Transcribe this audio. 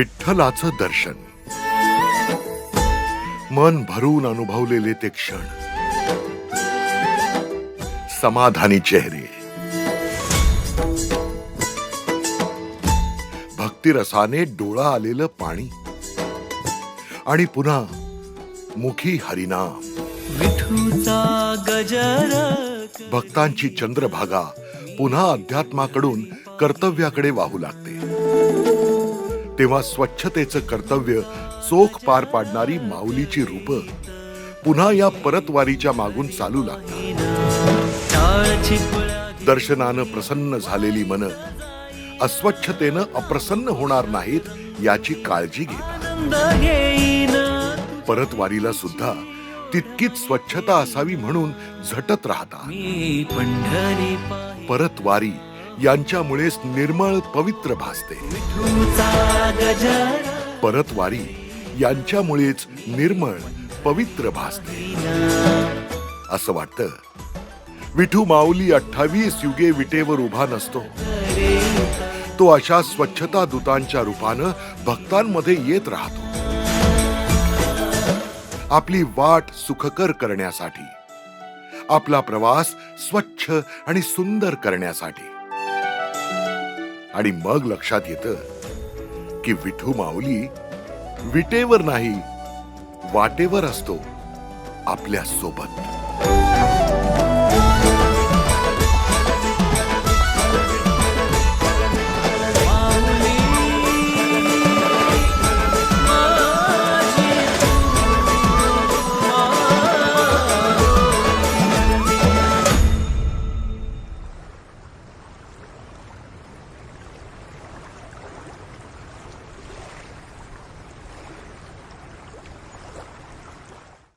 विठ्ठलाचं दर्शन. मन भरून अनुभवलेले ते क्षण. समाधानी चेहरे. भक्तिरसाने डोळा आलेलं पाणी. आणि पुन्हा मुखी हरिनाम. भक्तांची चंद्रभागा पुन्हा अध्यात्माकडून कर्तव्याकडे वाहू लागते. तेव्हा स्वच्छतेचं कर्तव्य चोख पार पाडणारी माऊलीची रूप. पुन्हा या परतवारीच्या मागून चालू लागतात. दर्शनानं प्रसन्न झालेली मन अस्वच्छतेनं अप्रसन्न होणार नाहीत याची काळजी घेतात. परतवारीला सुद्धा तितकीच स्वच्छता असावी म्हणून झटत राहतात. पंढरी परतवारी यांच्यामुळेच निर्मळ पवित्र भासते. परतवारी यांच्यामुळेच निर्मळ पवित्र भासते. असं वाटतं. विठू माऊली अठ्ठावीस युगे विटेवर उभा नसतो. तो अशा स्वच्छता दूतांच्या रूपानं भक्तांमध्ये येत राहतो. आपली वाट सुखकर करण्यासाठी आपला प्रवास स्वच्छ आणि सुंदर करण्यासाठी. आणि मग लक्षात येतं की विठू माऊली विटेवर नाही वाटेवर असतो आपल्यासोबत.